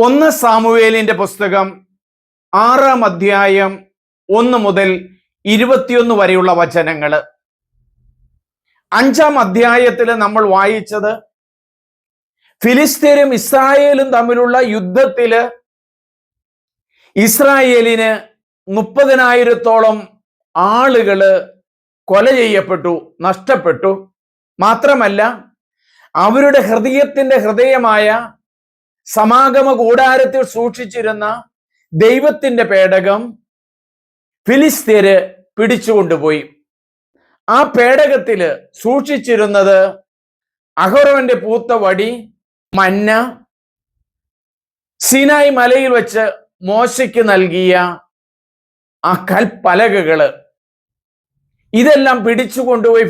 ഒന്ന് സാമുവേലിന്റെ പുസ്തകം ആറാം അധ്യായം ഒന്ന് മുതൽ ഇരുപത്തിയൊന്ന് വരെയുള്ള വചനങ്ങൾ അഞ്ചാം അധ്യായത്തിൽ നമ്മൾ വായിച്ചത് ഫിലിസ്തീനും ഇസ്രായേലും തമ്മിലുള്ള യുദ്ധത്തിൽ ഇസ്രായേലിന് മുപ്പതിനായിരത്തോളം ആളുകൾ കൊല ചെയ്യപ്പെട്ടു നഷ്ടപ്പെട്ടു. മാത്രമല്ല അവരുടെ ഹൃദയത്തിന്റെ ഹൃദയമായ സമാഗമ കൂടാരത്തിൽ സൂക്ഷിച്ചിരുന്ന ദൈവത്തിന്റെ പേടകം ഫിലിസ്തീര് പിടിച്ചുകൊണ്ടുപോയി. ആ പേടകത്തിൽ സൂക്ഷിച്ചിരുന്നത് അഹറോന്റെ പൂത്ത വടി മന്ന സിനായി മലയിൽ വെച്ച് മോശയ്ക്ക് നൽകിയ ആ കൽപ്പലകകൾ. ഇതെല്ലാം പിടിച്ചു കൊണ്ടുപോയി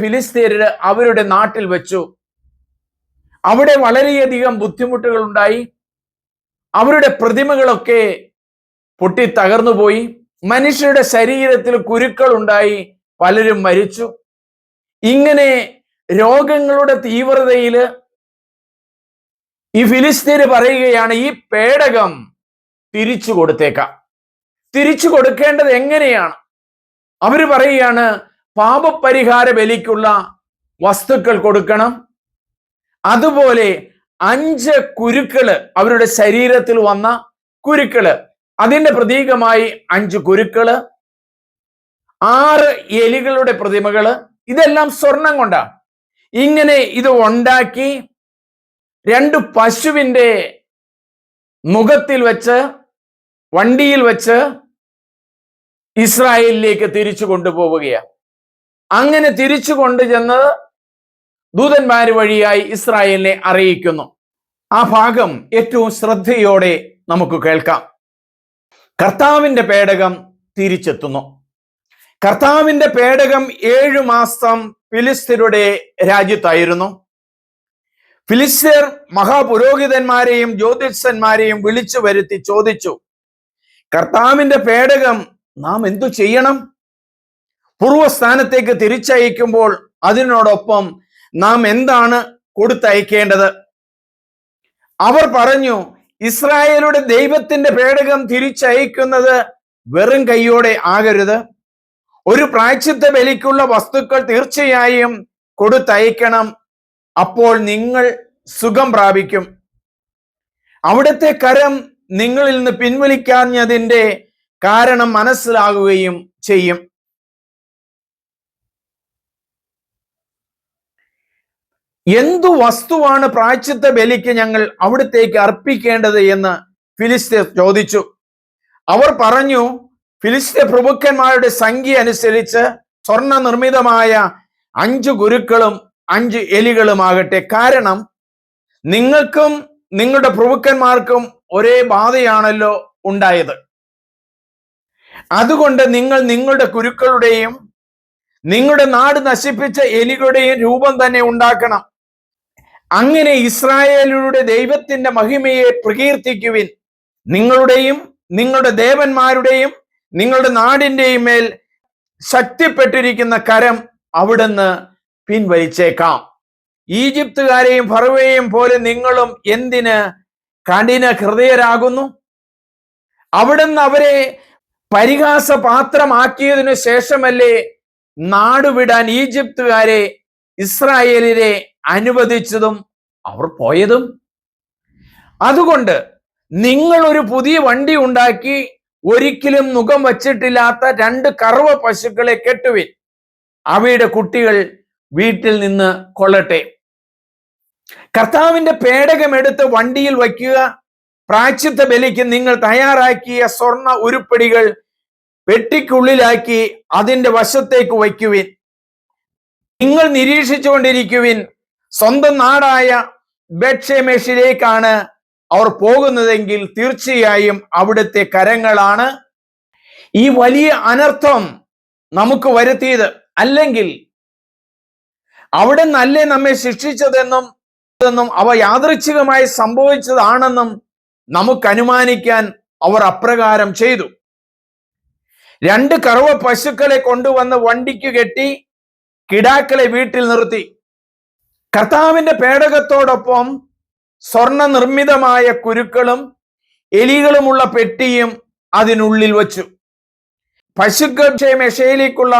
അവരുടെ നാട്ടിൽ വെച്ചു. അവിടെ വളരെയധികം ബുദ്ധിമുട്ടുകൾ ഉണ്ടായി അവരുടെ പ്രതിമകളൊക്കെ പൊട്ടി തകർന്നുപോയി മനുഷ്യരുടെ ശരീരത്തിൽ കുരുക്കൾ ഉണ്ടായി പലരും മരിച്ചു. ഇങ്ങനെ രോഗങ്ങളുടെ തീവ്രതയിൽ ഈ ഫിലിസ്തീന് പറയുകയാണ് ഈ പേടകം തിരിച്ചു കൊടുത്തേക്കാം. തിരിച്ചു കൊടുക്കേണ്ടത് എങ്ങനെയാണ്? അവർ പറയുകയാണ് പാപപരിഹാര ബലിക്കുള്ള വസ്തുക്കൾ കൊടുക്കണം. അതുപോലെ അഞ്ച് കുരുക്കൾ അവരുടെ ശരീരത്തിൽ വന്ന കുരുക്കൾ. അതിന്റെ പ്രതീകമായി അഞ്ച് കുരുക്കൾ ആറ് എലികളുടെ പ്രതിമകൾ. ഇതെല്ലാം സ്വർണം കൊണ്ടാണ് ഇങ്ങനെ ഇത് ഉണ്ടാക്കി രണ്ട് പശുവിന്റെ മുഖത്തിൽ വെച്ച് വണ്ടിയിൽ വെച്ച് ഇസ്രായേലിലേക്ക് തിരിച്ചു കൊണ്ടുപോവുകയാണ് അങ്ങനെ തിരിച്ചു കൊണ്ടുചെന്ന് ദൂതന്മാര് വഴിയായി ഇസ്രായേലിനെ അറിയിക്കുന്നു. ആ ഭാഗം ഏറ്റവും ശ്രദ്ധയോടെ നമുക്ക് കേൾക്കാം. കർത്താവിന്റെ പേടകം തിരിച്ചെത്തുന്നു. കർത്താവിന്റെ പേടകം ഏഴു മാസം ഫിലിസ്തീനയുടെ രാജ്യത്തായിരുന്നു. ഫിലിസ്തീർ മഹാപുരോഹിതന്മാരെയും ജ്യോതിഷന്മാരെയും വിളിച്ചു വരുത്തി ചോദിച്ചു കർത്താവിന്റെ പേടകം നാം എന്തു ചെയ്യണം? പൂർവസ്ഥാനത്തേക്ക് തിരിച്ചയക്കുമ്പോൾ അതിനോടൊപ്പം നാം എന്താണ് കൊടുത്തയക്കേണ്ടത്? അവർ പറഞ്ഞു ഇസ്രായേലുടെ ദൈവത്തിന്റെ പേടകം തിരിച്ചയക്കുന്നത് വെറും കൈയോടെ ആകരുത്. ഒരു പ്രായച്ചിത്ത ബലിക്കുള്ള വസ്തുക്കൾ തീർച്ചയായും കൊടുത്തയക്കണം. അപ്പോൾ നിങ്ങൾ സുഖം പ്രാപിക്കും. അവിടുത്തെ കരം നിങ്ങളിൽ നിന്ന് പിൻവലിക്കാഞ്ഞതിന്റെ കാരണം മനസ്സിലാകുകയും ചെയ്യും. എന്തു വസ്തുവാണ് പ്രായച്ചിത്ത ബലിക്ക് ഞങ്ങൾ അവിടത്തേക്ക് അർപ്പിക്കേണ്ടത് എന്ന് ഫിലിസ്തീർ ചോദിച്ചു. അവർ പറഞ്ഞു ഫിലിസ്തീൻ പ്രഭുക്കന്മാരുടെ സംഖ്യ അനുസരിച്ച് സ്വർണ നിർമ്മിതമായ അഞ്ച് ഗുരുക്കളും അഞ്ച് എലികളുമാകട്ടെ കാരണം നിങ്ങൾക്കും നിങ്ങളുടെ പ്രഭുക്കന്മാർക്കും ഒരേ ബാധയാണല്ലോ ഉണ്ടായത്. അതുകൊണ്ട് നിങ്ങൾ നിങ്ങളുടെ കുരുക്കളുടെയും നിങ്ങളുടെ നാട് നശിപ്പിച്ച എലികളുടെയും രൂപം തന്നെ ഉണ്ടാക്കണം. അങ്ങനെ ഇസ്രായേലുടെ ദൈവത്തിന്റെ മഹിമയെ പ്രകീർത്തിക്കുവിൻ. നിങ്ങളുടെയും നിങ്ങളുടെ ദേവന്മാരുടെയും നിങ്ങളുടെ നാടിന്റെയും മേൽ ശക്തിപ്പെട്ടിരിക്കുന്ന കരം അവിടുന്ന് പിൻവലിച്ചേക്കാം. ഈജിപ്തുകാരെയും ഫറവയെയും പോലെ നിങ്ങളും എന്തിന് കഠിന ഹൃദയരാകുന്നു അവിടുന്ന് അവരെ പരിഹാസപാത്രമാക്കിയതിനു ശേഷമല്ലേ നാടുവിടാൻ ഈജിപ്തുകാരെ ഇസ്രായേലിനെ അനുവദിച്ചതും അവർ പോയതും. അതുകൊണ്ട് നിങ്ങൾ ഒരു പുതിയ വണ്ടി ഉണ്ടാക്കി ഒരിക്കലും മുഖം വച്ചിട്ടില്ലാത്ത രണ്ട് കറുവ പശുക്കളെ കെട്ടുവിൻ. അവയുടെ കുട്ടികൾ വീട്ടിൽ നിന്ന് കൊള്ളട്ടെ. കർത്താവിന്റെ പേടകം എടുത്ത് വണ്ടിയിൽ വയ്ക്കുക. പ്രാച്യത്തെ ബലിക്ക് നിങ്ങൾ തയ്യാറാക്കിയ സ്വർണ ഉരുപ്പടികൾ പെട്ടിക്കുള്ളിലാക്കി അതിന്റെ വശത്തേക്ക് വയ്ക്കുവിൻ. നിങ്ങൾ നിരീക്ഷിച്ചുകൊണ്ടിരിക്കുവിൻ. സ്വന്തം നാടായ ബെക്ഷേമേഷിലേക്കാണ് അവർ പോകുന്നതെങ്കിൽ തീർച്ചയായും അവിടുത്തെ കരങ്ങളാണ് ഈ വലിയ അനർത്ഥം നമുക്ക് വരുത്തിയത്. അല്ലെങ്കിൽ അവിടെ നല്ലേ നമ്മെ ശിക്ഷിച്ചതെന്നും അവ യാദൃച്ഛികമായി സംഭവിച്ചതാണെന്നും നമുക്ക് അനുമാനിക്കാൻ അവർ അപ്രകാരം ചെയ്തു. രണ്ട് കറുവ പശുക്കളെ കൊണ്ടുവന്ന് വണ്ടിക്ക് കെട്ടി കിടാക്കളെ വീട്ടിൽ നിർത്തി. കർത്താവിന്റെ പേടകത്തോടൊപ്പം സ്വർണ നിർമ്മിതമായ കുരുക്കളും എലികളുമുള്ള പെട്ടിയും അതിനുള്ളിൽ വച്ചു. പശുക്കൾ മെഷയിലേക്കുള്ള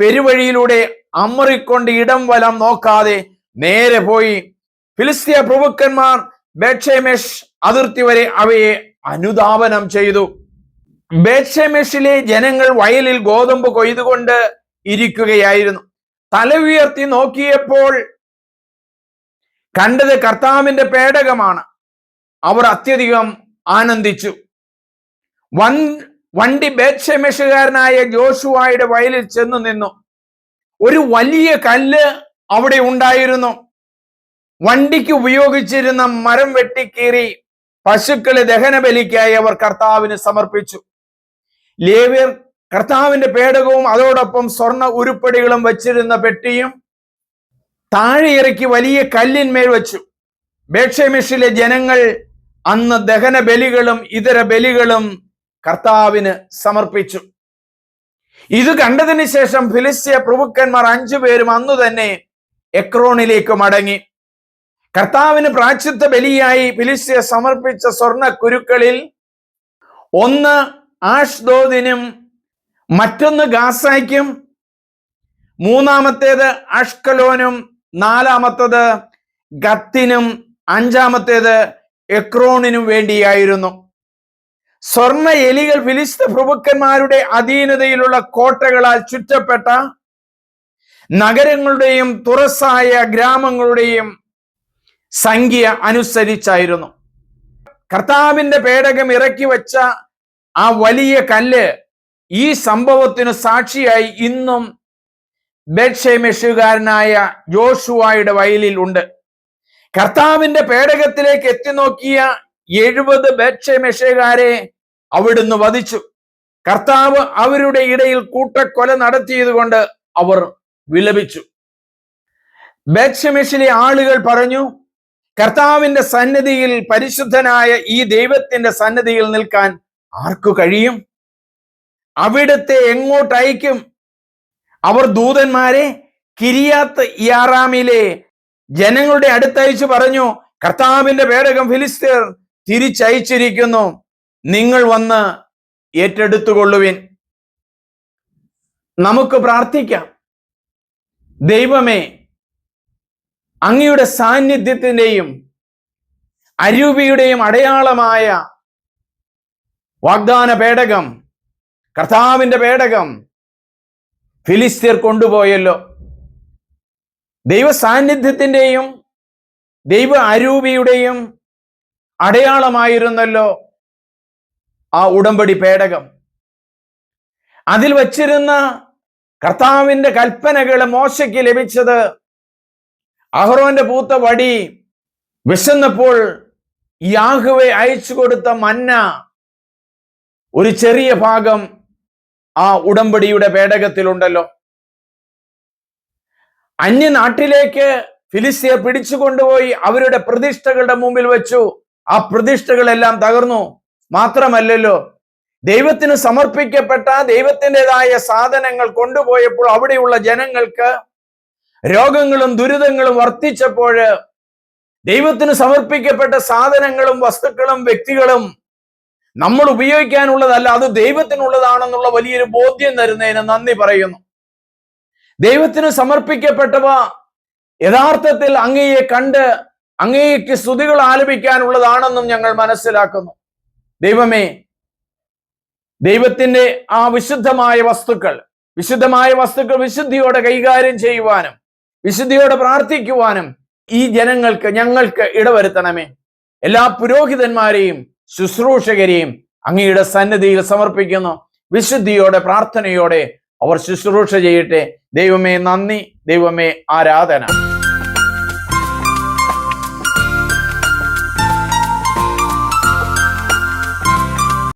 പെരുവഴിയിലൂടെ അമറിക്കൊണ്ട് ഇടം വലം നോക്കാതെ നേരെ പോയി. ഫിലിസ്തീയ പ്രഭുക്കന്മാർ ബേക്ഷേമേഷ് അതിർത്തി വരെ അവയെ അനുദാപനം ചെയ്തു. ബേക്ഷേമേഷിലെ ജനങ്ങൾ വയലിൽ ഗോതമ്പ് കൊയ്തുകൊണ്ട് ഇരിക്കുകയായിരുന്നു. തല ഉയർത്തി നോക്കിയപ്പോൾ കണ്ടത് കർത്താവിന്റെ പേടകമാണ്. അവർ അത്യധികം ആനന്ദിച്ചു. വൻ വണ്ടി ബേക്ഷമേഷുകാരനായ ജോഷുവായുടെ വയലിൽ ചെന്നു നിന്നു. ഒരു വലിയ കല്ല് അവിടെ ഉണ്ടായിരുന്നു. വണ്ടിക്ക് ഉപയോഗിച്ചിരുന്ന മരം വെട്ടിക്കീറി പശുക്കളെ ദഹനബലിക്കായി അവർ കർത്താവിന് സമർപ്പിച്ചു. ലേവിയർ കർത്താവിന്റെ പേടകവും അതോടൊപ്പം സ്വർണ ഉരുപ്പടികളും വച്ചിരുന്ന പെട്ടിയും താഴെ ഇറക്കി വലിയ കല്ലിന്മേൽ വെച്ചു. ബേക്ഷമിഷിലെ ജനങ്ങൾ അന്ന് ദഹന ബലികളും ഇതര ബലികളും കർത്താവിന് സമർപ്പിച്ചു. ഇത് കണ്ടതിന് ശേഷം ഫിലിസ്തീയ പ്രഭുക്കന്മാർ അഞ്ചു പേരും അന്നു തന്നെ എക്രോണിലേക്ക് മടങ്ങി. കർത്താവിന് പ്രാച്യത്വ ബലിയായി ഫിലിസ്തീയ സമർപ്പിച്ച സ്വർണ കുരുക്കളിൽ ഒന്ന് ആഷ്ദോദിനും മറ്റൊന്ന് ഗാസായ്ക്കും മൂന്നാമത്തേത് അഷ്കലോനും നാലാമത്തത് ഗത്തിനും അഞ്ചാമത്തേത് എക്രോണിനും വേണ്ടിയായിരുന്നു. സ്വർണ എലികൾ ഫിലിസ്ത പ്രഭുക്കന്മാരുടെ അധീനതയിലുള്ള കോട്ടകളാൽ ചുറ്റപ്പെട്ട നഗരങ്ങളുടെയും തുറസായ ഗ്രാമങ്ങളുടെയും സംഖ്യ അനുസരിച്ചായിരുന്നു. കർത്താവിന്റെ പേടകം ഇറക്കി വെച്ച ആ വലിയ കല്ല് ഈ സംഭവത്തിന് സാക്ഷിയായി ഇന്നും ബെഡ്ഷെമെഷുകാരനായ ജോഷുവായുടെ വയലിൽ ഉണ്ട്. കർത്താവിന്റെ പേടകത്തിലേക്ക് എത്തി നോക്കിയ എഴുപത് ബെഡ്ഷെമെഷുകാരെ അവിടുന്ന് വധിച്ചു. കർത്താവ് അവരുടെ ഇടയിൽ കൂട്ടക്കൊല നടത്തിയത് കൊണ്ട് അവർ വിലപിച്ചു. ബെഡ്ഷെമെഷിലെ ആളുകൾ പറഞ്ഞു കർത്താവിന്റെ സന്നിധിയിൽ പരിശുദ്ധനായ ഈ ദൈവത്തിന്റെ സന്നിധിയിൽ നിൽക്കാൻ ആർക്കു കഴിയും? അവിടുത്തെ എങ്ങോട്ട് അയക്കും അവർ ദൂതന്മാരെ കിരിയാത്ത് ഇയാറാമിലെ ജനങ്ങളുടെ അടുത്തയച്ചു പറഞ്ഞു കർത്താവിന്റെ പേടകം ഫിലിസ്തീർ തിരിച്ചയച്ചിരിക്കുന്നു. നിങ്ങൾ വന്ന് ഏറ്റെടുത്തുകൊള്ളുവിൻ. നമുക്ക് പ്രാർത്ഥിക്കാം. ദൈവമേ അങ്ങയുടെ സാന്നിധ്യത്തിന്റെയും അരൂപിയുടെയും അടയാളമായ വാഗ്ദാന പേടകം കർത്താവിന്റെ പേടകം ഫിലിസ്തീർ കൊണ്ടുപോയല്ലോ. ദൈവ സാന്നിധ്യത്തിന്റെയും ദൈവ അരൂപിയുടെയും അടയാളമായിരുന്നല്ലോ ആ ഉടമ്പടി പേടകം. അതിൽ വച്ചിരുന്ന കർത്താവിന്റെ കൽപ്പനകൾ മോശയ്ക്ക് ലഭിച്ചത് അഹ്റോന്റെ പൂത്ത വടി വിശന്നപ്പോൾ യാഹുവെ അയച്ചു കൊടുത്ത മന്ന ഒരു ചെറിയ ഭാഗം ആ ഉടമ്പടിയുടെ പേടകത്തിലുണ്ടല്ലോ. അന്യനാട്ടിലേക്ക് ഫിലിസ്തീയ പിടിച്ചു കൊണ്ടുപോയി അവരുടെ പ്രതിഷ്ഠകളുടെ മുമ്പിൽ വെച്ചു. ആ പ്രതിഷ്ഠകളെല്ലാം തകർന്നു. മാത്രമല്ലല്ലോ ദൈവത്തിന് സമർപ്പിക്കപ്പെട്ട ദൈവത്തിന്റെതായ സാധനങ്ങൾ കൊണ്ടുപോയപ്പോൾ അവിടെയുള്ള ജനങ്ങൾക്ക് രോഗങ്ങളും ദുരിതങ്ങളും വർദ്ധിച്ചപ്പോൾ ദൈവത്തിന് സമർപ്പിക്കപ്പെട്ട സാധനങ്ങളും വസ്തുക്കളും വ്യക്തികളും നമ്മൾ ഉപയോഗിക്കാനുള്ളതല്ല അത് ദൈവത്തിനുള്ളതാണെന്നുള്ള വലിയൊരു ബോധ്യം തരുന്നതിന് നന്ദി പറയുന്നു. ദൈവത്തിന് സമർപ്പിക്കപ്പെട്ടവ യഥാർത്ഥത്തിൽ അങ്ങയെ കണ്ട് അങ്ങേക്ക് സ്തുതികൾ ആലപിക്കാനുള്ളതാണെന്നും ഞങ്ങൾ മനസ്സിലാക്കുന്നു. ദൈവമേ ദൈവത്തിന്റെ ആ വിശുദ്ധമായ വസ്തുക്കൾ വിശുദ്ധമായ വസ്തുക്കൾ വിശുദ്ധിയോടെ കൈകാര്യം ചെയ്യുവാനും വിശുദ്ധിയോടെ പ്രാർത്ഥിക്കുവാനും ഈ ജനങ്ങൾക്ക് ഞങ്ങൾക്ക് ഇടവരുത്തണമേ. എല്ലാ പുരോഹിതന്മാരെയും ശുശ്രൂഷകരെയും അങ്ങയുടെ സന്നിധിയിൽ സമർപ്പിക്കുന്നു. വിശുദ്ധിയോടെ പ്രാർത്ഥനയോടെ അവർ ശുശ്രൂഷ ചെയ്യട്ടെ. ദൈവമേ നന്ദി ദൈവമേ ആരാധന.